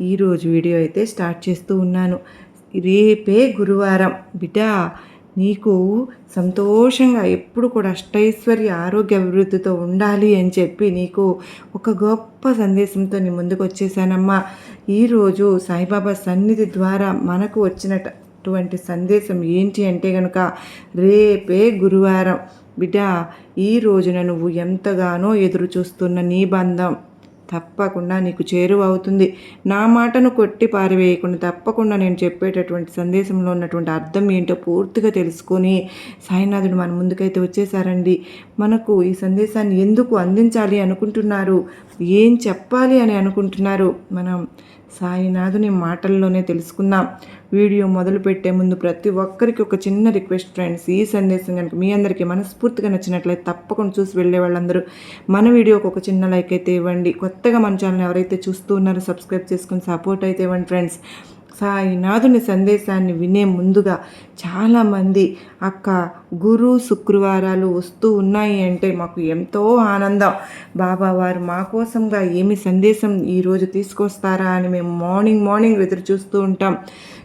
ఈరోజు వీడియో అయితే స్టార్ట్ చేస్తూ ఉన్నాను. రేపే గురువారం. బిడ్డ నీకు సంతోషంగా ఎప్పుడు కూడా అష్టైశ్వర్య ఆరోగ్య అభివృద్ధితో ఉండాలి అని చెప్పి నీకు ఒక గొప్ప సందేశంతో నీ ముందుకు వచ్చేసానమ్మా. ఈరోజు సాయిబాబా సన్నిధి ద్వారా మనకు వచ్చినటువంటి సందేశం ఏంటి అంటే కనుక రేపే గురువారం. బిడ్డ ఈ రోజున నువ్వు ఎంతగానో ఎదురు చూస్తున్న నీ బంధం. తప్పకుండా నీకు చేరువ అవుతుంది నా మాటను కొట్టి పారివేయకుండా తప్పకుండా నేను చెప్పేటటువంటి సందేశంలో ఉన్నటువంటి అర్థం ఏంటో పూర్తిగా తెలుసుకొని సాయినాథుడు మన ముందుకైతే వచ్చేసారండి. మనకు ఈ సందేశాన్ని ఎందుకు అందించాలి అనుకుంటున్నారు? ఏం చెప్పాలి అని అనుకుంటున్నారు? మనం సాయినాథుని మాటల్లోనే తెలుసుకుందాం. వీడియో మొదలు పెట్టే ముందు ప్రతి ఒక్కరికి ఒక చిన్న రిక్వెస్ట్ ఫ్రెండ్స్. ఈ సందేశం కనుక మీ అందరికీ మనస్ఫూర్తిగా నచ్చినట్లయితే తప్పకుండా చూసి వెళ్ళే వాళ్ళందరూ మన వీడియోకి ఒక చిన్న లైక్ అయితే ఇవ్వండి. కొత్తగా మన ఛానల్ ఎవరైతే చూస్తూ ఉన్నారో సబ్స్క్రైబ్ చేసుకుని సపోర్ట్ అయితే ఇవ్వండి ఫ్రెండ్స్. సాయినాథుని సందేశాన్ని వినే ముందుగా చాలామంది అక్క గురు శుక్రవారాలు వస్తూ ఉన్నాయి అంటే మాకు ఎంతో ఆనందం. బాబా వారు మా కోసంగా ఏమి సందేశం ఈరోజు తీసుకొస్తారా అని మేము మార్నింగ్ మార్నింగ్ ఎదురు చూస్తూ ఉంటాం.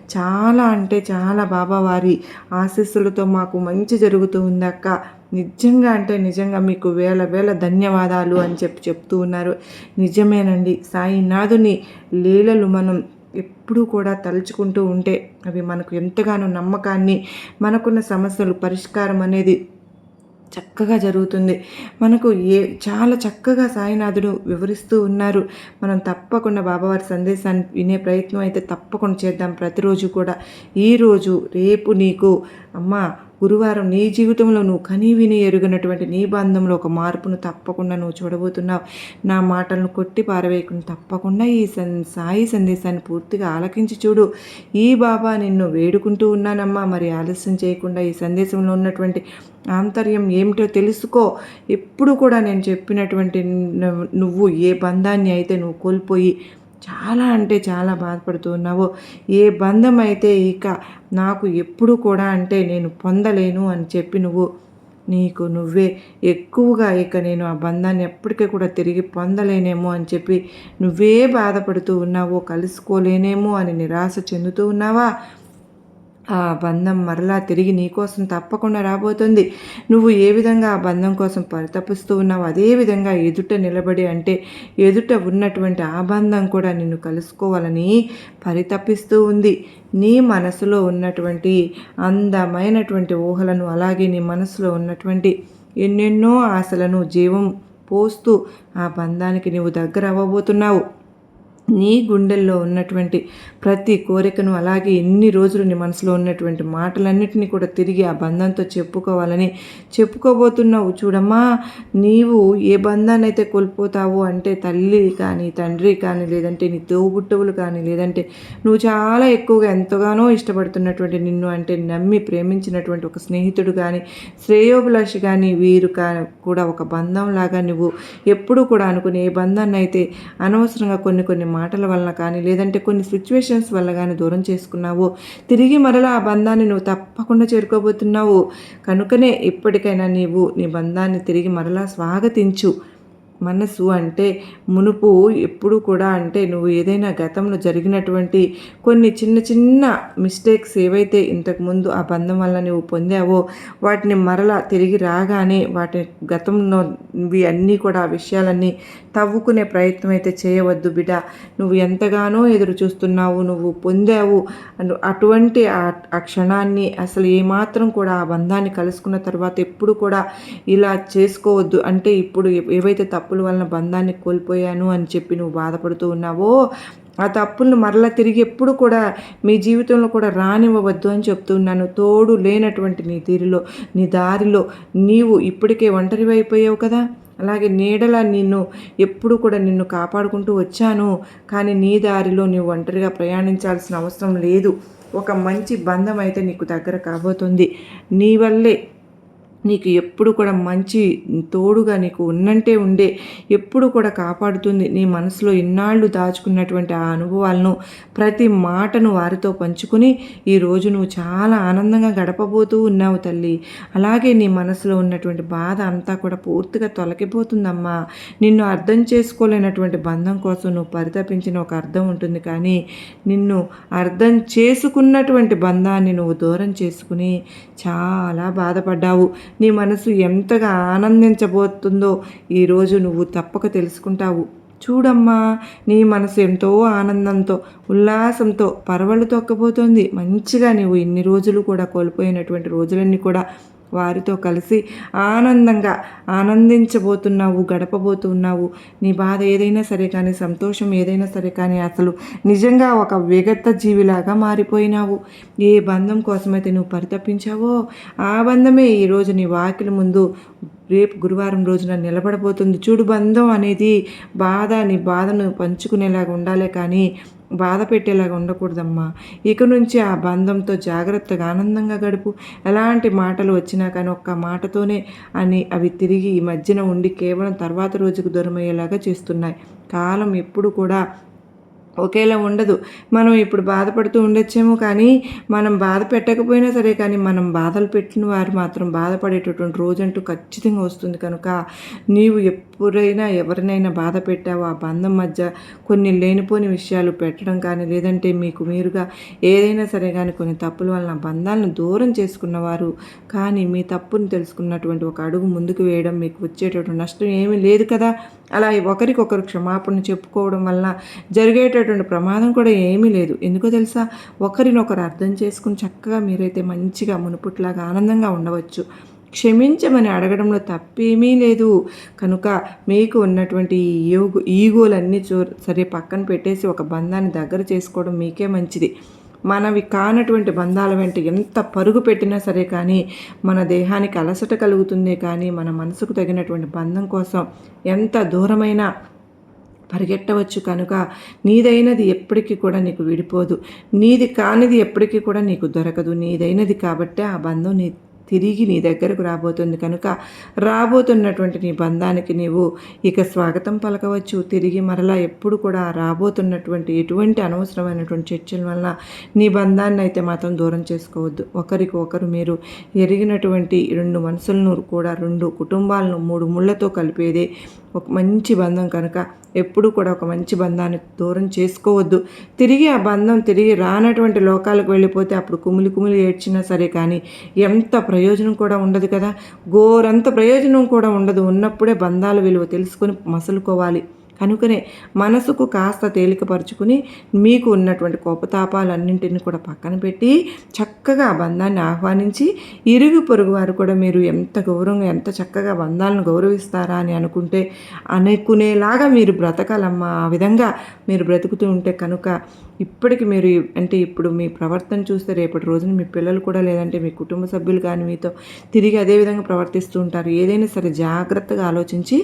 చాలా అంటే చాలా బాబావారి ఆశీస్సులతో మాకు మంచి జరుగుతూ ఉంది అక్క నిజంగా అంటే నిజంగా మీకు వేల వేల ధన్యవాదాలు అని చెప్పి చెప్తూ ఉన్నారు. నిజమేనండి. సాయినాథుని లీలలు మనం ఎప్పుడూ కూడా తలుచుకుంటూ ఉంటే అవి మనకు ఎంతగానో నమ్మకాన్ని మనకున్న సమస్యలు పరిష్కారం అనేది చక్కగా జరుగుతుంది. మనకు ఏ చాలా చక్కగా సాయినాథుడు వివరిస్తూ ఉన్నారు. మనం తప్పకుండా బాబావారి సందేశాన్ని వినే ప్రయత్నం అయితే తప్పకుండా చేద్దాం ప్రతిరోజు కూడా. ఈరోజు రేపు నీకు అమ్మ గురువారం నీ జీవితంలో నువ్వు కనీ విని ఎరుగినటువంటి నీ బంధంలో ఒక మార్పును తప్పకుండా నువ్వు చూడబోతున్నావు. నా మాటలను కొట్టి పారవేయకుండా తప్పకుండా ఈ సన్ సాయి సందేశాన్ని పూర్తిగా ఆలకించి చూడు. ఈ బాబా నిన్ను వేడుకుంటూ ఉన్నానమ్మా. మరి ఆలస్యం చేయకుండా ఈ సందేశంలో ఉన్నటువంటి ఆంతర్యం ఏమిటో తెలుసుకో. ఎప్పుడు కూడా నేను చెప్పినటువంటి నువ్వు ఏ బంధాన్ని అయితే నువ్వు కోల్పోయి చాలా అంటే చాలా బాధపడుతూ ఉన్నావో ఏ బంధం అయితే ఇక నాకు ఎప్పుడు కూడా అంటే నేను పొందలేను అని చెప్పి నువ్వు నీకు నువ్వే ఎక్కువగా ఇక నేను ఆ బంధాన్ని ఎప్పటికీ కూడా తిరిగి పొందలేనేమో అని చెప్పి నువ్వే బాధపడుతూ ఉన్నావో కలుసుకోలేనేమో అని నిరాశ చెందుతూ ఉన్నావా? ఆ బంధం మరలా తిరిగి నీకోసం తప్పకుండా రాబోతుంది. నువ్వు ఏ విధంగా ఆ బంధం కోసం పరితపిస్తూ ఉన్నావు అదే విధంగా ఎదుట నిలబడి అంటే ఎదుట ఉన్నటువంటి ఆ బంధం కూడా నిన్ను కలుసుకోవాలని పరితపిస్తూ ఉంది. నీ మనసులో ఉన్నటువంటి అందమైనటువంటి ఊహలను అలాగే నీ మనసులో ఉన్నటువంటి ఎన్నెన్నో ఆశలను జీవం పోస్తూ ఆ బంధానికి నువ్వు దగ్గర అవ్వబోతున్నావు నీ గుండెల్లో ఉన్నటువంటి ప్రతి కోరికను అలాగే ఎన్ని రోజులు నీ మనసులో ఉన్నటువంటి మాటలన్నింటినీ కూడా తిరిగి ఆ బంధంతో చెప్పుకోవాలని చెప్పుకోబోతున్నావు. చూడమ్మా నీవు ఏ బంధాన్ని అయితే కోల్పోతావు అంటే తల్లి కానీ తండ్రి కానీ లేదంటే నీ తోబుట్టవులు కానీ లేదంటే నువ్వు చాలా ఎక్కువగా ఎంతగానో ఇష్టపడుతున్నటువంటి నిన్ను అంటే నమ్మి ప్రేమించినటువంటి ఒక స్నేహితుడు కానీ శ్రేయోభిలాషి కానీ వీరు కా కూడా ఒక బంధంలాగా నువ్వు ఎప్పుడూ కూడా అనుకుని ఏ బంధాన్ని అయితే అనవసరంగా కొన్ని కొన్ని మాటల వలన కానీ లేదంటే కొన్ని సిచ్యువేషన్స్ వల్ల కానీ దూరం చేసుకున్నావు. తిరిగి మరలా ఆ బంధాన్ని నువ్వు తప్పకుండా చేరుకోబోతున్నావు. కనుకనే ఇప్పటికైనా నీవు నీ బంధాన్ని తిరిగి మరలా స్వాగతించు. మనసు అంటే మునుపు ఎప్పుడు కూడా అంటే నువ్వు ఏదైనా గతంలో జరిగినటువంటి కొన్ని చిన్న చిన్న మిస్టేక్స్ ఏవైతే ఇంతకుముందు ఆ బంధం వల్ల నువ్వు పొందావో వాటిని మరలా తిరిగి రాగానే వాటి గతంలో అన్నీ కూడా ఆ విషయాలన్నీ తవ్వుకునే ప్రయత్నం అయితే చేయవద్దు బిడ్డ. నువ్వు ఎంతగానో ఎదురు చూస్తున్నావు నువ్వు పొందావు. అటువంటి ఆ క్షణాన్ని అసలు ఏమాత్రం కూడా ఆ బంధాన్ని కలుసుకున్న తర్వాత ఎప్పుడు కూడా ఇలా చేసుకోవద్దు. అంటే ఇప్పుడు ఏవైతే తప్పు తప్పుల వలన బంధాన్ని కోల్పోయాను అని చెప్పి నువ్వు బాధపడుతూ ఉన్నావో ఆ తప్పులను మరలా తిరిగి ఎప్పుడు కూడా మీ జీవితంలో కూడా రానివ్వవద్దు అని చెప్తున్నాను తోడు లేనటువంటి నీ తీరులో నీ దారిలో నీవు ఇప్పటికే ఒంటరివి అయిపోయావు కదా. అలాగే నీడలా నిన్ను ఎప్పుడు కూడా నిన్ను కాపాడుకుంటూ వచ్చాను. కానీ నీ దారిలో నీవు ఒంటరిగా ప్రయాణించాల్సిన అవసరం లేదు. ఒక మంచి బంధం అయితే నీకు దగ్గర కాబోతుంది. నీ వల్లే నీకు ఎప్పుడు కూడా మంచి తోడుగా నీకు ఉన్నంటే ఉండే ఎప్పుడు కూడా కాపాడుతుంది. నీ మనసులో ఇన్నాళ్ళు దాచుకున్నటువంటి ఆ అనుభవాలను ప్రతి మాటను వారితో పంచుకుని ఈరోజు నువ్వు చాలా ఆనందంగా గడపబోతూ ఉన్నావు తల్లి. అలాగే నీ మనసులో ఉన్నటువంటి బాధ అంతా కూడా పూర్తిగా తొలగిపోతుందమ్మా. నిన్ను అర్థం చేసుకోలేనటువంటి బంధం కోసం నువ్వు పరితపించిన ఒక అర్థం ఉంటుంది. కానీ నిన్ను అర్థం చేసుకున్నటువంటి బంధాన్ని నువ్వు దూరం చేసుకుని చాలా బాధపడ్డావు. నీ మనసు ఎంతగా ఆనందించబోతుందో ఈరోజు నువ్వు తప్పక తెలుసుకుంటావు. చూడమ్మా నీ మనసు ఎంతో ఆనందంతో ఉల్లాసంతో పరవళ్ళు తొక్కబోతోంది. మంచిగా నువ్వు ఇన్ని రోజులు కూడా కోల్పోయినటువంటి రోజులన్నీ కూడా వారితో కలిసి ఆనందంగా ఆనందించబోతున్నావు గడపబోతున్నావు. నీ బాధ ఏదైనా సరే కానీ సంతోషం ఏదైనా సరే కానీ అసలు నిజంగా ఒక విగత జీవిలాగా మారిపోయినావు. ఏ బంధం కోసమైతే నువ్వు పరితపించావో ఆ బంధమే ఈరోజు నీ వాకిలి ముందు రేపు గురువారం రోజున నిలబడబోతుంది. చూడు బంధం అనేది బాధ నీ బాధను పంచుకునేలాగా ఉండాలే కానీ బాధ పెట్టేలాగా ఉండకూడదమ్మా. ఇక నుంచి ఆ బంధంతో జాగ్రత్తగా ఆనందంగా గడుపు. ఎలాంటి మాటలు వచ్చినా కానీ ఒక్క మాటతోనే అని అవి తిరిగి ఈ మధ్యన ఉండి కేవలం తర్వాత రోజుకు దూరమయ్యేలాగా చేస్తున్నాయి. కాలం ఎప్పుడు కూడా ఒకేలా ఉండదు. మనం ఇప్పుడు బాధపడుతూ ఉండొచ్చేమో కానీ మనం బాధ పెట్టకపోయినా సరే కానీ మనం బాధలు పెట్టిన వారు మాత్రం బాధపడేటటువంటి రోజంటూ ఖచ్చితంగా వస్తుంది. కనుక నీవు ఎప్పుడైనా ఎవరినైనా బాధ పెట్టావో ఆ బంధం మధ్య కొన్ని లేనిపోని విషయాలు పెట్టడం కానీ లేదంటే మీకు మీరుగా ఏదైనా సరే కానీ కొన్ని తప్పుల వలన బంధాలను దూరం చేసుకున్నవారు కానీ మీ తప్పును తెలుసుకున్నటువంటి ఒక అడుగు ముందుకు వేయడం మీకు వచ్చేటటువంటి నష్టం ఏమీ లేదు కదా. అలా ఒకరికొకరు క్షమాపణ చెప్పుకోవడం వలన జరిగేటటువంటి ప్రమాదం కూడా ఏమీ లేదు. ఎందుకో తెలుసా? ఒకరినొకరు అర్థం చేసుకుని చక్కగా మీరైతే మంచిగా మునుపుట్లాగా ఆనందంగా ఉండవచ్చు. క్షమించమని అడగడంలో తప్పేమీ లేదు. కనుక మీకు ఉన్నటువంటి ఈ ఈగోలన్నీ చూ సరే పక్కన పెట్టేసి ఒక బంధాన్ని దగ్గర చేసుకోవడం మీకే మంచిది. మనవి కానటువంటి బంధాల వెంట ఎంత పరుగు పెట్టినా సరే కానీ మన దేహానికి అలసట కలుగుతుందే కానీ మన మనసుకు తగినటువంటి బంధం కోసం ఎంత దూరమైన పరిగెట్టవచ్చు కనుక నీదైనది ఎప్పటికీ కూడా నీకు విడిపోదు. నీది కానిది ఎప్పటికీ కూడా నీకు దొరకదు. నీదైనది కాబట్టే ఆ బంధం నీ తిరిగి నీ దగ్గరకు రాబోతుంది కనుక రాబోతున్నటువంటి నీ బంధానికి నీవు ఇక స్వాగతం పలకవచ్చు. తిరిగి మరలా ఎప్పుడు కూడా రాబోతున్నటువంటి ఎటువంటి అనవసరమైనటువంటి చర్చల వలన నీ బంధాన్ని అయితే మాత్రం దూరం చేసుకోవద్దు. ఒకరికి ఒకరు మీరు ఎరిగినటువంటి రెండు మనసులను కూడా రెండు కుటుంబాలను మూడు ముళ్ళతో కలిపేదే ఒక మంచి బంధం కనుక ఎప్పుడు కూడా ఒక మంచి బంధాన్ని దూరం చేసుకోవద్దు. తిరిగి ఆ బంధం తిరిగి రానటువంటి లోకాలకు వెళ్ళిపోతే అప్పుడు కుమిలి కుమిలి ఏడ్చినా సరే కానీ ఎంత ప్రయోజనం కూడా ఉండదు కదా? గోరంత ప్రయోజనం కూడా ఉండదు. ఉన్నప్పుడే బంధాల విలువ తెలుసుకొని మసలుకోవాలి. కనుకనే మనసుకు కాస్త తేలికపరుచుకుని మీకు ఉన్నటువంటి కోపతాపాలన్నింటిని కూడా పక్కన పెట్టి చక్కగా ఆ బంధాన్ని ఆహ్వానించి ఇరుగు పొరుగు వారు కూడా మీరు ఎంత గౌరవంగా ఎంత చక్కగా బంధాలను గౌరవిస్తారా అని అనుకుంటే అనుకునేలాగా మీరు బ్రతకాలమ్మా. ఆ విధంగా మీరు బ్రతుకుతూ ఉంటే కనుక ఇప్పటికి మీరు అంటే ఇప్పుడు మీ ప్రవర్తన చూస్తే రేపటి రోజున మీ పిల్లలు కూడా లేదంటే మీ కుటుంబ సభ్యులు కానీ మీతో తిరిగి అదే విధంగా ప్రవర్తిస్తూ ఉంటారు. ఏదైనా సరే జాగ్రత్తగా ఆలోచించి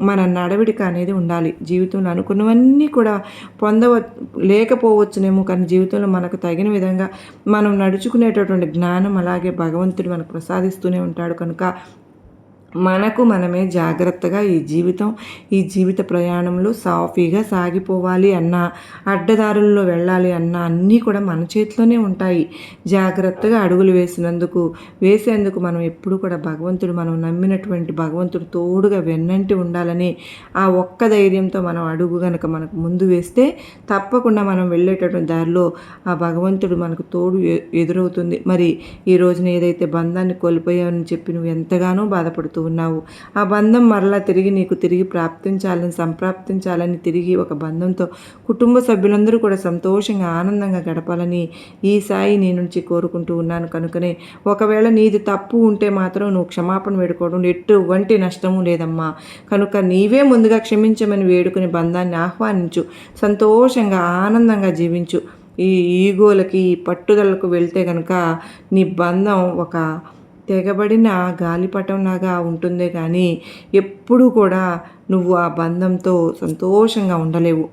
మన నడవడిక అనేది ఉండాలి. జీవితంలో అనుకున్నవన్నీ కూడా పొందవ లేకపోవచ్చునేమో కానీ జీవితంలో మనకు తగిన విధంగా మనం నడుచుకునేటటువంటి జ్ఞానం అలాగే భగవంతుడు మనకు ప్రసాదిస్తూనే ఉంటాడు. కనుక మనకు మనమే జాగ్రత్తగా ఈ జీవితం ఈ జీవిత ప్రయాణంలో సాఫీగా సాగిపోవాలి అన్న అడ్డదారుల్లో వెళ్ళాలి అన్న అన్నీ కూడా మన చేతిలోనే ఉంటాయి. జాగ్రత్తగా అడుగులు వేసినందుకు వేసేందుకు మనం ఎప్పుడు కూడా భగవంతుడు మనం నమ్మినటువంటి భగవంతుడు తోడుగా వెన్నంటి ఉండాలని ఆ ఒక్క ధైర్యంతో మనం అడుగు గనక మనకు ముందు వేస్తే తప్పకుండా మనం వెళ్ళేటటువంటి దారిలో ఆ భగవంతుడు మనకు తోడు ఎదురవుతుంది. మరి ఈ రోజున ఏదైతే బంధాన్ని కోల్పోయావని చెప్పి నువ్వు ఎంతగానో బాధపడుతూ ఉన్నావు ఆ బంధం మరలా తిరిగి నీకు తిరిగి ప్రాప్తించాలని సంప్రాప్తించాలని తిరిగి ఒక బంధంతో కుటుంబ సభ్యులందరూ కూడా సంతోషంగా ఆనందంగా గడపాలని ఈ సాయి నీ నుంచి కోరుకుంటూ ఉన్నాను. కనుకనే ఒకవేళ నీది తప్పు ఉంటే మాత్రం నువ్వు క్షమాపణ వేడుకోవడం ఎటువంటి నష్టము లేదమ్మా. కనుక నీవే ముందుగా క్షమించమని వేడుకుని బంధాన్ని ఆహ్వానించు. సంతోషంగా ఆనందంగా జీవించు. ఈ ఈగోలకి ఈ పట్టుదలకు వెళ్తే కనుక నీ బంధం ఒక తెగబడిన గాలిపటంలాగా ఉంటుందే కానీ ఎప్పుడూ కూడా నువ్వు ఆ బంధంతో సంతోషంగా ఉండలేవు.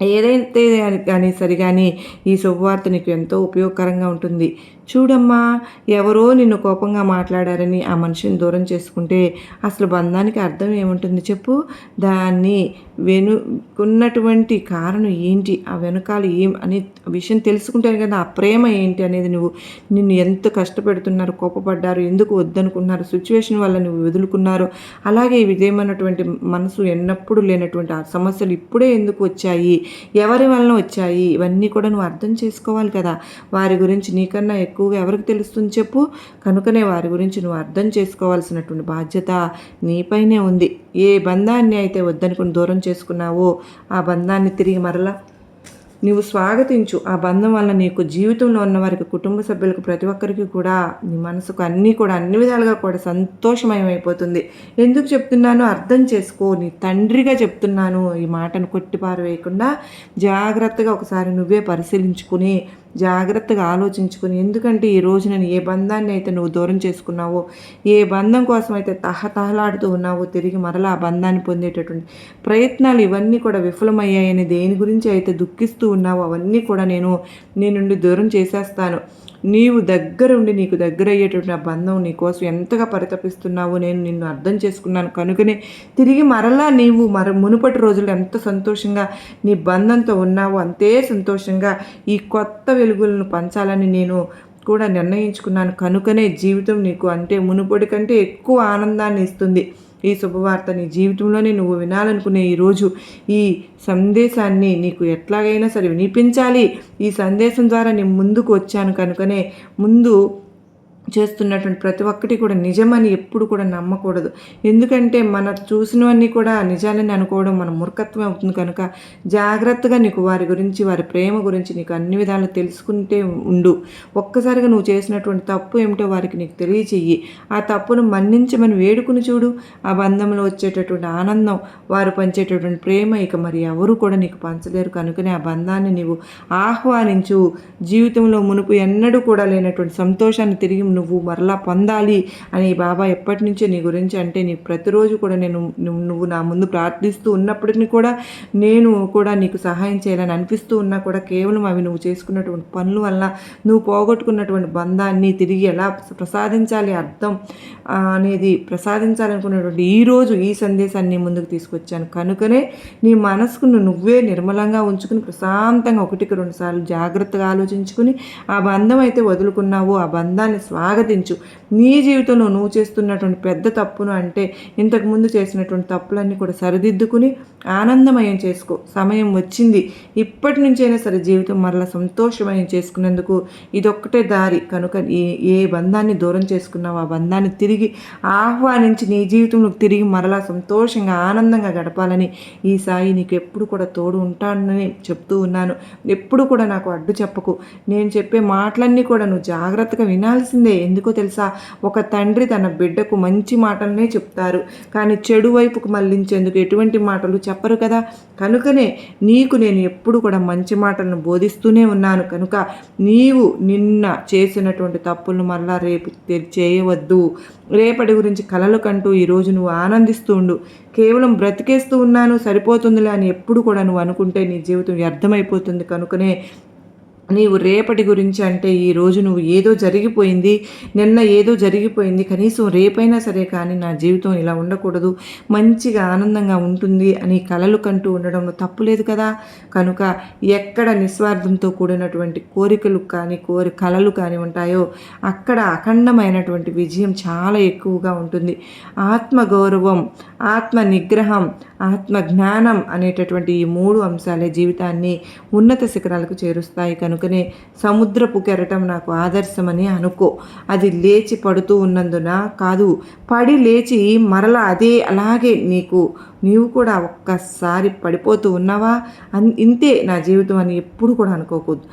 ఏదైతే కానీ సరిగాని కానీ ఈ శుభవార్త నీకు ఎంతో ఉపయోగకరంగా ఉంటుంది. చూడమ్మా ఎవరో నిన్ను కోపంగా మాట్లాడారని ఆ మనిషిని దూరం చేసుకుంటే అసలు బంధానికి అర్థం ఏముంటుంది చెప్పు? దాన్ని వెనుకున్నటువంటి కారణం ఏంటి? ఆ వెనకాల ఏం అనే విషయం తెలుసుకుంటాను కదా ఆ ప్రేమ ఏంటి అనేది నువ్వు నిన్ను ఎంత కష్టపెడుతున్నారు కోపపడ్డారు ఎందుకు వద్దనుకున్నారు సిచ్యువేషన్ వల్ల నువ్వు వదులుకున్నారు అలాగే విజయమైనటువంటి మనసు ఎన్నప్పుడు లేనటువంటి ఆ సమస్యలు ఇప్పుడే ఎందుకు వచ్చాయి ఎవరి వలన వచ్చాయి ఇవన్నీ కూడా నువ్వు అర్థం చేసుకోవాలి కదా. వారి గురించి నీకన్నా ఎక్కువగా ఎవరికి తెలుస్తుంది చెప్పు? కనుకనే వారి గురించి నువ్వు అర్థం చేసుకోవాల్సినటువంటి బాధ్యత నీపైనే ఉంది. ఏ బంధాన్ని అయితే వద్దనుకుని దూరం చేసుకున్నావో ఆ బంధాన్ని తిరిగి మరలా నీవు స్వాగతించు. ఆ బంధం వల్ల నీకు జీవితంలో ఉన్న వారికి కుటుంబ సభ్యులకు ప్రతి ఒక్కరికి కూడా నీ మనసుకు అన్నీ కూడా అన్ని విధాలుగా కూడా సంతోషమయమైపోతుంది. ఎందుకు చెప్తున్నానో అర్థం చేసుకో. నీ తండ్రిగా చెప్తున్నాను. ఈ మాటను కొట్టిపారవేయకుండా జాగ్రత్తగా ఒకసారి నువ్వే పరిశీలించుకుని జాగ్రత్తగా ఆలోచించుకుని ఎందుకంటే ఈ రోజు నేను ఏ బంధాన్ని అయితే నువ్వు దూరం చేసుకున్నావో ఏ బంధం కోసం అయితే తహతహలాడుతూ ఉన్నావో తిరిగి మరలా ఆ బంధాన్ని పొందేటటువంటి ప్రయత్నాలు ఇవన్నీ కూడా విఫలమయ్యాయని దేని గురించి అయితే దుఃఖిస్తూ ఉన్నావో అవన్నీ కూడా నేను నీ నుండి దూరం చేసేస్తాను. నీవు దగ్గరుండి నీకు దగ్గర అయ్యేటటువంటి ఆ బంధం నీకోసం ఎంతగా పరితపిస్తున్నావో నేను నిన్ను అర్థం చేసుకున్నాను. కనుకనే తిరిగి మరలా నీవు మర మునుపటి రోజులు ఎంత సంతోషంగా నీ బంధంతో ఉన్నావో అంతే సంతోషంగా ఈ కొత్త వెలుగులను పంచాలని నేను కూడా నిర్ణయించుకున్నాను. కనుకనే జీవితం నీకు అంటే మునుపటి కంటే ఎక్కువ ఆనందాన్ని ఇస్తుంది. ఈ శుభవార్త నీ జీవితంలోనే నువ్వు వినాలనుకునే ఈరోజు ఈ సందేశాన్ని నీకు ఎట్లాగైనా సరే వినిపించాలి. ఈ సందేశం ద్వారా నేను ముందుకు వచ్చాను కనుకనే ముందు చేస్తున్నటువంటి ప్రతి ఒక్కటి కూడా నిజమని ఎప్పుడు కూడా నమ్మకూడదు. ఎందుకంటే మన చూసినవన్నీ కూడా నిజాలని అనుకోవడం మన మూర్ఖత్వం అవుతుంది కనుక జాగ్రత్తగా నీకు వారి గురించి వారి ప్రేమ గురించి నీకు అన్ని విధాలు తెలుసుకుంటే ఉండు. ఒక్కసారిగా నువ్వు చేసినటువంటి తప్పు ఏమిటో వారికి నీకు తెలియచెయ్యి. ఆ తప్పును మన్నించమని వేడుకుని చూడు. ఆ బంధంలో వచ్చేటటువంటి ఆనందం వారు పంచేటటువంటి ప్రేమ ఇక మరి ఎవరు కూడా నీకు పంచలేరు కనుకనే ఆ బంధాన్ని నీవు ఆహ్వానించు. జీవితంలో మునుపు ఎన్నడూ కూడా లేనటువంటి సంతోషాన్ని తిరిగి నువ్వు మరలా పొందాలి అని బాబా ఎప్పటి నుంచో నీ గురించి అంటే నీ ప్రతిరోజు కూడా నేను నువ్వు నా ముందు ప్రార్థిస్తూ ఉన్నప్పటికీ కూడా నేను కూడా నీకు సహాయం చేయాలని అనిపిస్తూ ఉన్నా కూడా కేవలం అవి నువ్వు చేసుకున్నటువంటి పనుల వల్ల నువ్వు పోగొట్టుకున్నటువంటి బంధాన్ని తిరిగి ఎలా ప్రసాదించాలి అర్థం అనేది ప్రసాదించాలనుకున్నటువంటి ఈరోజు ఈ సందేశాన్ని ముందుకు తీసుకొచ్చాను. కనుకనే నీ మనసుకును నువ్వే నిర్మలంగా ఉంచుకుని ప్రశాంతంగా ఒకటికి రెండు సార్లు జాగ్రత్తగా ఆలోచించుకుని ఆ బంధం అయితే వదులుకున్నావో ఆ బంధాన్ని స్వా స్వాగతించు నీ జీవితంలో నువ్వు చేస్తున్నటువంటి పెద్ద తప్పును అంటే ఇంతకుముందు చేసినటువంటి తప్పులన్నీ కూడా సరిదిద్దుకుని ఆనందమయం చేసుకో. సమయం వచ్చింది. ఇప్పటి నుంచైనా సరే జీవితం మరలా సంతోషమయం చేసుకునేందుకు ఇదొక్కటే దారి. కనుక ఏ ఏ బంధాన్ని దూరం చేసుకున్నావు ఆ బంధాన్ని తిరిగి ఆహ్వానించి నీ జీవితంలో తిరిగి మరలా సంతోషంగా ఆనందంగా గడపాలని ఈ సాయి నీకు ఎప్పుడు కూడా తోడు ఉంటానని చెప్తూ ఉన్నాను. ఎప్పుడు కూడా నాకు అడ్డు చెప్పకు. నేను చెప్పే మాటలన్నీ కూడా నువ్వు జాగ్రత్తగా వినాల్సిందే. ఎందుకో తెలుసా? ఒక తండ్రి తన బిడ్డకు మంచి మాటలనే చెప్తారు. కానీ చెడు వైపుకు మళ్ళించేందుకు ఎటువంటి మాటలు చెప్పరు కదా? కనుకనే నీకు నేను ఎప్పుడు కూడా మంచి మాటలను బోధిస్తూనే ఉన్నాను కనుక నీవు నిన్న చేసినటువంటి తప్పులను మళ్ళా రేపు చేయవద్దు. రేపటి గురించి కలలు కంటూ ఈరోజు నువ్వు ఆనందిస్తూ ఉండు. కేవలం బ్రతికేస్తూ ఉన్నాను సరిపోతుందిలే అని ఎప్పుడు కూడా నువ్వు అనుకుంటే నీ జీవితం వ్యర్థమైపోతుంది కనుకనే నీవు రేపటి గురించి అంటే ఈరోజు నువ్వు ఏదో జరిగిపోయింది నిన్న ఏదో జరిగిపోయింది కనీసం రేపైనా సరే కానీ నా జీవితం ఇలా ఉండకూడదు మంచిగా ఆనందంగా ఉంటుంది అని కలలు కంటూ ఉండడంలో తప్పు లేదు కదా? కనుక ఎక్కడ నిస్వార్థంతో కూడినటువంటి కోరికలు కానీ కోరి కలలు కానీ ఉంటాయో అక్కడ అఖండమైనటువంటి విజయం చాలా ఎక్కువగా ఉంటుంది. ఆత్మగౌరవం ఆత్మ నిగ్రహం ఆత్మ జ్ఞానం అనేటటువంటి ఈ మూడు అంశాలే జీవితాన్ని ఉన్నత శిఖరాలకు చేరుస్తాయి. కనుకనే సముద్రపు కెరటం నాకు ఆదర్శమని అనుకో. అది లేచి పడుతూ ఉన్నందున కాదు పడి లేచి మరల అదే అలాగే నీకు నీవు కూడా ఒక్కసారి పడిపోతూ ఉన్నావా? అన్ ఇంతే నా జీవితం అని ఎప్పుడు కూడా అనుకోకూడదు.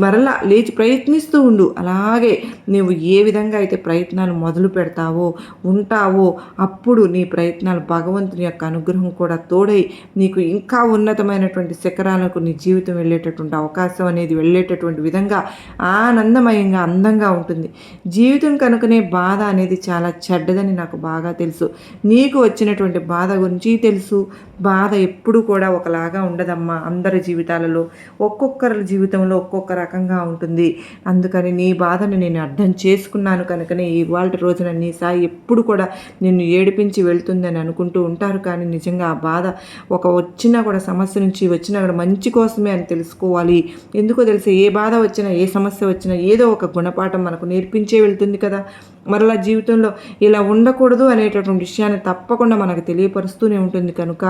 మరలా లేచి ప్రయత్నిస్తూ ఉండు. అలాగే నీవు ఏ విధంగా అయితే ప్రయత్నాలు మొదలు పెడతావో ఉంటావో అప్పుడు నీ ప్రయత్నాలు భగవంతుని యొక్క అనుగ్రహం కూడా తోడై నీకు ఇంకా ఉన్నతమైనటువంటి శిఖరాలకు నీ జీవితం వెళ్ళేటటువంటి అవకాశం అనేది వెళ్ళేటటువంటి విధంగా ఆనందమయంగా అందంగా ఉంటుంది. జీవితం కనుకనే బాధ అనేది చాలా చెడ్డదని నాకు బాగా తెలుసు. నీకు వచ్చినటువంటి బాధ గురించి తెలుసు. బాధ ఎప్పుడు కూడా ఒకలాగా ఉండదమ్మా అందరి జీవితాలలో. ఒక్కొక్కరి జీవితంలో ఒక్కొక్క రకంగా ఉంటుంది. అందుకని నీ బాధను నేను అర్థం చేసుకున్నాను కనుకనే ఇవాళ రోజున నీ సాయి ఎప్పుడు కూడా నిన్ను ఏడిపించి వెళ్తుందని అనుకుంటూ ఉంటారు. కానీ నిజంగా ఆ బాధ. ఒక వచ్చినా కూడా సమస్య నుంచి వచ్చినా కూడా మంచి కోసమే అని తెలుసుకోవాలి. ఎందుకో తెలిసి ఏ బాధ వచ్చినా ఏ సమస్య వచ్చినా ఏదో ఒక గుణపాఠం మనకు నేర్పించే వెళ్తుంది కదా. మరలా జీవితంలో ఇలా ఉండకూడదు అనేటటువంటి విషయాన్ని తప్పకుండా మనకు తెలియపరుస్తూనే ఉంటుంది కనుక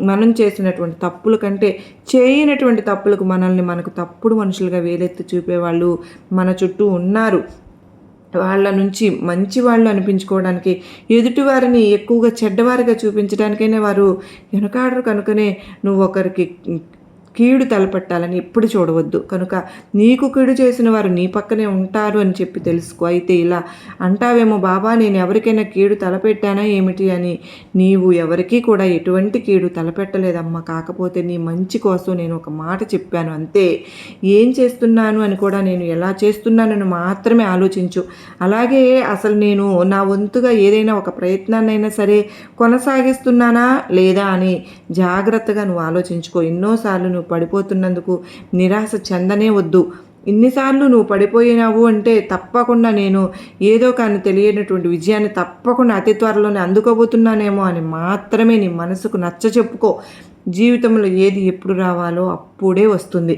మనం చేసినటువంటి తప్పుల కంటే చేయనటువంటి తప్పులకు మనల్ని మనకు తప్పుడు మనుషులుగా వేలెత్తి చూపేవాళ్ళు మన చుట్టూ ఉన్నారు. వాళ్ళ నుంచి మంచి వాళ్ళు అనిపించుకోవడానికి ఎదుటివారిని ఎక్కువగా చెడ్డవారిగా చూపించడానికైనా వారు వెనకాడరు కనుకనే నువ్వు ఒకరికి కీడు తలపెట్టాలని ఎప్పుడు చూడవద్దు. కనుక నీకు కీడు చేసిన వారు నీ పక్కనే ఉంటారు అని చెప్పి తెలుసుకో. అయితే ఇలా అంటావేమో బాబా నేను ఎవరికైనా కీడు తలపెట్టానా ఏమిటి అని? నీవు ఎవరికీ కూడా ఎటువంటి కీడు తలపెట్టలేదమ్మా. కాకపోతే నీ మంచి కోసం నేను ఒక మాట చెప్పాను. అంతే. ఏం చేస్తున్నాను అని కూడా నేను ఎలా చేస్తున్నానని మాత్రమే ఆలోచించు. అలాగే అసలు నేను నా వంతుగా ఏదైనా ఒక ప్రయత్నాన్నైనా సరే కొనసాగిస్తున్నానా లేదా అని జాగ్రత్తగా నువ్వు ఆలోచించుకో. ఎన్నోసార్లు నువ్వు పడిపోతున్నందుకు నిరాశ చెందనే వద్దు. ఇన్నిసార్లు నువ్వు పడిపోయినావు అంటే తప్పకుండా నేను ఏదో కానీ తెలియనటువంటి విజయాన్ని తప్పకుండా అతి త్వరలోనే అందుకోబోతున్నానేమో అని మాత్రమే నీ మనసుకు నచ్చ చెప్పుకో జీవితంలో ఏది ఎప్పుడు రావాలో అప్పుడే వస్తుంది.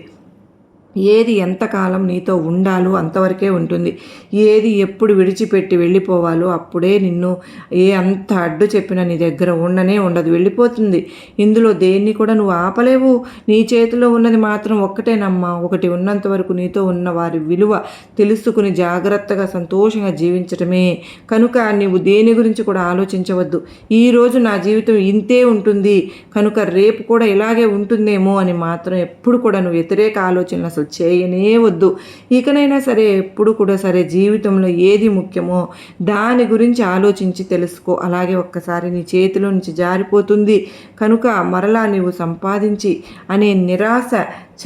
ఏది ఎంతకాలం నీతో ఉండాలో అంతవరకే ఉంటుంది. ఏది ఎప్పుడు విడిచిపెట్టి వెళ్ళిపోవాలో అప్పుడే నిన్ను ఏ అంత అడ్డు చెప్పినా నీ దగ్గర ఉండనే ఉండదు. వెళ్ళిపోతుంది. ఇందులో దేన్ని కూడా నువ్వు ఆపలేవు. నీ చేతిలో ఉన్నది మాత్రం ఒక్కటేనమ్మా. ఒకటి ఉన్నంత వరకు నీతో ఉన్న వారి విలువ తెలుసుకుని జాగ్రత్తగా సంతోషంగా జీవించటమే. కనుక నీవు దేని గురించి కూడా ఆలోచించవద్దు. ఈరోజు నా జీవితం ఇంతే ఉంటుంది. కనుక రేపు కూడా ఇలాగే ఉంటుందేమో అని మాత్రం ఎప్పుడు కూడా నువ్వు వ్యతిరేక ఆలోచనలు చేయనే వద్దు. ఇకనైనా సరే ఎప్పుడు కూడా సరే జీవితంలో ఏది ముఖ్యమో దాని గురించి ఆలోచించి తెలుసుకో. అలాగే ఒక్కసారి నీ చేతిలో నుంచి జారిపోతుంది. కనుక మరలా నీవు సంపాదించి అనే నిరాశ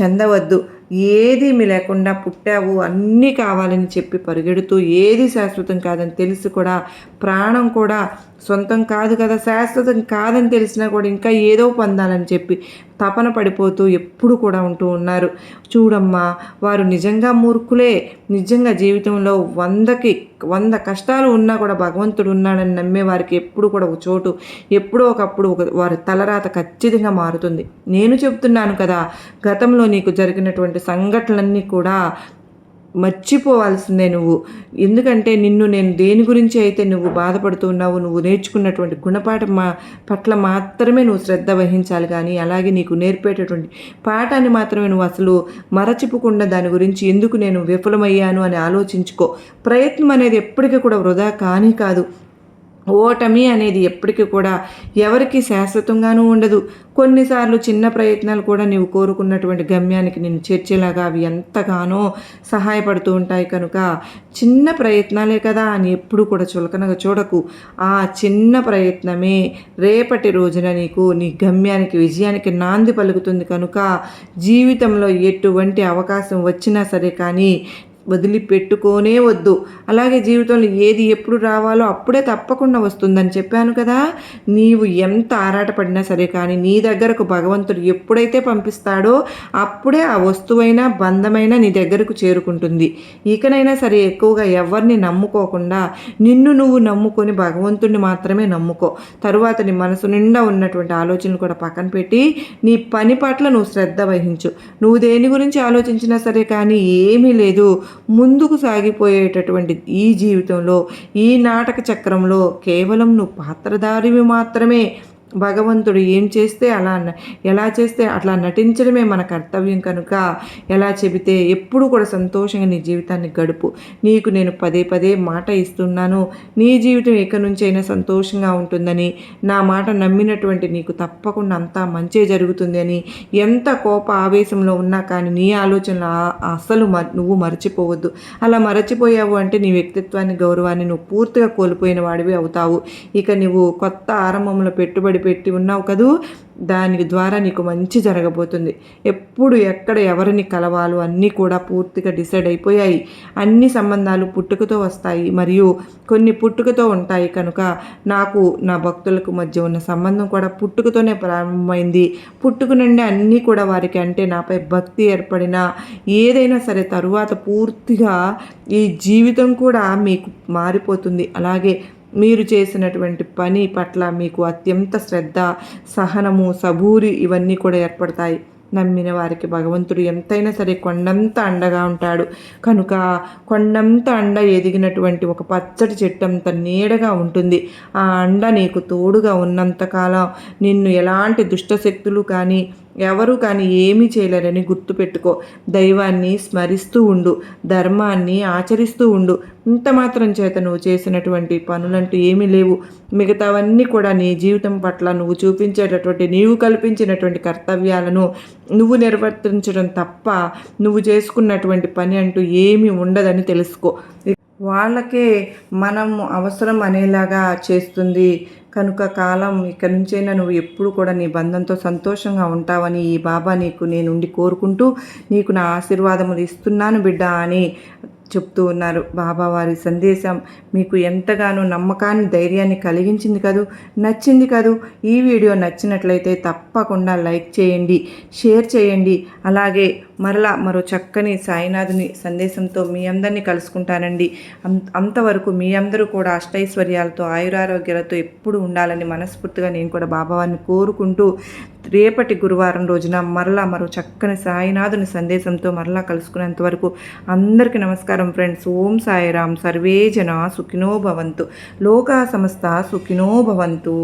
చెందవద్దు. ఏది మీ లేకుండా పుట్టావు అన్నీ కావాలని చెప్పి పరిగెడుతూ ఏది శాశ్వతం కాదని తెలిసి కూడా ప్రాణం కూడా సొంతం కాదు కదా. శాశ్వతం కాదని తెలిసినా కూడా ఇంకా ఏదో పొందాలని చెప్పి తపన పడిపోతూ ఎప్పుడు కూడా ఉంటూ ఉన్నారు. చూడమ్మా వారు నిజంగా మూర్ఖులే. నిజంగా జీవితంలో వందకి వంద కష్టాలు ఉన్నా కూడా భగవంతుడు ఉన్నాడని నమ్మే వారికి ఎప్పుడు కూడా ఒక చోటు ఎప్పుడో ఒకప్పుడు ఒక వారి తలరాత ఖచ్చితంగా మారుతుంది. నేను చెప్తున్నాను కదా గతంలో నీకు జరిగినటువంటి సంఘటనలన్నీ కూడా మర్చిపోవాల్సిందే నువ్వు. ఎందుకంటే నిన్ను నేను దేని గురించి అయితే నువ్వు బాధపడుతున్నావు నువ్వు నేర్చుకున్నటువంటి గుణపాఠం మా పట్ల మాత్రమే నువ్వు శ్రద్ధ వహించాలి కానీ అలాగే నీకు నేర్పేటటువంటి పాఠాన్ని మాత్రమే నువ్వు అసలు మరచిపోకుండా దాని గురించి ఎందుకు నేను విఫలమయ్యాను అని ఆలోచించుకో. ప్రయత్నం అనేది ఎప్పటికీ కూడా వృధా కానీ కాదు. ఓటమి అనేది ఎప్పటికీ కూడా ఎవరికి శాశ్వతంగానూ ఉండదు. కొన్నిసార్లు చిన్న ప్రయత్నాలు కూడా నీవు కోరుకున్నటువంటి గమ్యానికి నేను చేర్చేలాగా అవి ఎంతగానో సహాయపడుతూ ఉంటాయి కనుక చిన్న ప్రయత్నాలే కదా అని ఎప్పుడు కూడా చులకనగా చూడకు. ఆ చిన్న ప్రయత్నమే రేపటి రోజున నీకు నీ గమ్యానికి విజయానికి నాంది పలుకుతుంది కనుక జీవితంలో ఎటువంటి అవకాశం వచ్చినా సరే కానీ వదిలిపెట్టుకోనే వద్దు. అలాగే జీవితంలో ఏది ఎప్పుడు రావాలో అప్పుడే తప్పకుండా వస్తుందని చెప్పాను కదా. నీవు ఎంత ఆరాటపడినా సరే కానీ నీ దగ్గరకు భగవంతుడు ఎప్పుడైతే పంపిస్తాడో అప్పుడే ఆ వస్తువైనా బంధమైనా నీ దగ్గరకు చేరుకుంటుంది. ఇకనైనా సరే ఎక్కువగా ఎవరిని నమ్ముకోకుండా నిన్ను నువ్వు నమ్ముకొని భగవంతుడిని మాత్రమే నమ్ముకో. తరువాత నీ మనసు నిండా ఉన్నటువంటి ఆలోచనలు కూడా పక్కన పెట్టి నీ పని పట్ల నువ్వు శ్రద్ధ వహించు. నువ్వు దేని గురించి ఆలోచించినా సరే కానీ ఏమీ లేదు. ముందుకు సాగిపోయేటటువంటి ఈ జీవితంలో ఈ నాటక చక్రంలో కేవలం నువ్వు పాత్రధారివి మాత్రమే. భగవంతుడు ఏం చేస్తే అలా ఎలా చేస్తే అట్లా నటించడమే మన కర్తవ్యం కనుక. ఎలా చెబితే ఎప్పుడు కూడా సంతోషంగా నీ జీవితాన్ని గడుపు. నీకు నేను పదే పదే మాట ఇస్తున్నాను. నీ జీవితం ఇక నుంచైనా సంతోషంగా ఉంటుందని. నా మాట నమ్మినటువంటి నీకు తప్పకుండా అంతా మంచే జరుగుతుంది అని. ఎంత కోప ఆవేశంలో ఉన్నా కానీ నీ ఆలోచనలు అసలు నువ్వు మర్చిపోవద్దు. అలా మరచిపోయావు అంటే నీ వ్యక్తిత్వాన్ని గౌరవాన్ని నువ్వు పూర్తిగా కోల్పోయిన వాడివి అవుతావు. ఇక నువ్వు కొత్త ఆరంభంలో పెట్టుబడి పెట్టి ఉన్నావు కదూ? దాని ద్వారా నీకు మంచి జరగబోతుంది. ఎప్పుడు ఎక్కడ ఎవరిని కలవాలో అన్నీ కూడా పూర్తిగా డిసైడ్ అయిపోయాయి. అన్ని సంబంధాలు పుట్టుకతో వస్తాయి. మరియు కొన్ని పుట్టుకతో ఉంటాయి కనుక నాకు నా భక్తులకు మధ్య ఉన్న సంబంధం కూడా పుట్టుకతోనే ప్రారంభమైంది. పుట్టుక నుండి అన్నీ కూడా వారికి అంటే నాపై భక్తి ఏర్పడిన ఏదైనా సరే తరువాత పూర్తిగా ఈ జీవితం కూడా మీకు మారిపోతుంది. అలాగే మీరు చేసినటువంటి పని పట్ల మీకు అత్యంత శ్రద్ధ సహనము సబూరి ఇవన్నీ కూడా ఏర్పడతాయి. నమ్మిన వారికి భగవంతుడు ఎంతైనా సరే కొండంత అండగా ఉంటాడు. కనుక కొండంత అండ ఎదిగినటువంటి ఒక పచ్చటి చెట్టు అంత నీడగా ఉంటుంది. ఆ అండ నీకు తోడుగా ఉన్నంతకాలం నిన్ను ఎలాంటి దుష్టశక్తులు కానీ ఎవరు కానీ ఏమీ చేయలేరని గుర్తుపెట్టుకో దైవాన్ని స్మరిస్తూ ఉండు. ధర్మాన్ని ఆచరిస్తూ ఉండు. ఇంత మాత్రం చేత నువ్వు చేసినటువంటి పనులంటూ ఏమీ లేవు. మిగతావన్నీ కూడా నీ జీవితం పట్ల నువ్వు చూపించేటటువంటి నీవు కల్పించినటువంటి కర్తవ్యాలను నువ్వు నిర్వర్తించడం తప్ప నువ్వు చేసుకున్నటువంటి పని అంటూ ఏమీ ఉండదని తెలుసుకో. వాళ్ళకే మనం అవసరం అనేలాగా చేస్తుంది. కనుక కాలం ఇక్కడి నుంచైనా నువ్వు ఎప్పుడు కూడా నీ బంధంతో సంతోషంగా ఉంటావని ఈ బాబా నీకు నేనుండి కోరుకుంటూ నీకు నా ఆశీర్వాదములు ఇస్తున్నాను బిడ్డ అని చెప్తూ ఉన్నారు. బాబా వారి సందేశం మీకు ఎంతగానో నమ్మకాన్ని ధైర్యాన్ని కలిగించింది కదూ? నచ్చింది కదూ? ఈ వీడియో నచ్చినట్లయితే తప్పకుండా లైక్ చేయండి షేర్ చేయండి. అలాగే మరలా మరో చక్కని సాయినాథుని సందేశంతో మీ అందరినీ కలుసుకుంటానండి. అంతవరకు మీ అందరూ కూడా అష్టైశ్వర్యాలతో ఆయురారోగ్యాలతో ఎప్పుడు ఉండాలని మనస్ఫూర్తిగా నేను కూడా బాబావారిని కోరుకుంటూ రేపటి గురువారం రోజున మరలా మరో చక్కని సాయినాథుని సందేశంతో మరలా కలుసుకునేంత వరకు అందరికీ నమస్కారం ఫ్రెండ్స్. ఓం సాయిరామ్. సర్వే జన సుఖినో భవంతు. లోకా సమస్త సుఖినో భవంతు.